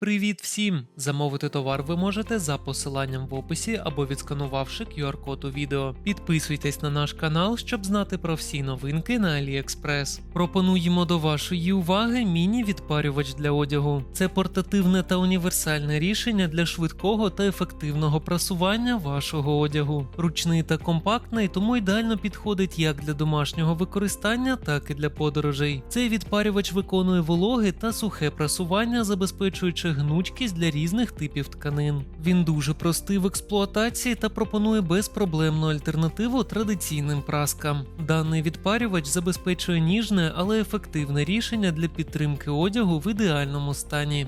Привіт всім! Замовити товар ви можете за посиланням в описі або відсканувавши QR-код у відео. Підписуйтесь на наш канал, щоб знати про всі новинки на AliExpress. Пропонуємо до вашої уваги міні-відпарювач для одягу. Це портативне та універсальне рішення для швидкого та ефективного прасування вашого одягу. Ручний та компактний, тому ідеально підходить як для домашнього використання, так і для подорожей. Цей відпарювач виконує вологе та сухе прасування, забезпечуючи гнучкість для різних типів тканин. Він дуже простий в експлуатації та пропонує безпроблемну альтернативу традиційним праскам. Даний відпарювач забезпечує ніжне, але ефективне рішення для підтримки одягу в ідеальному стані.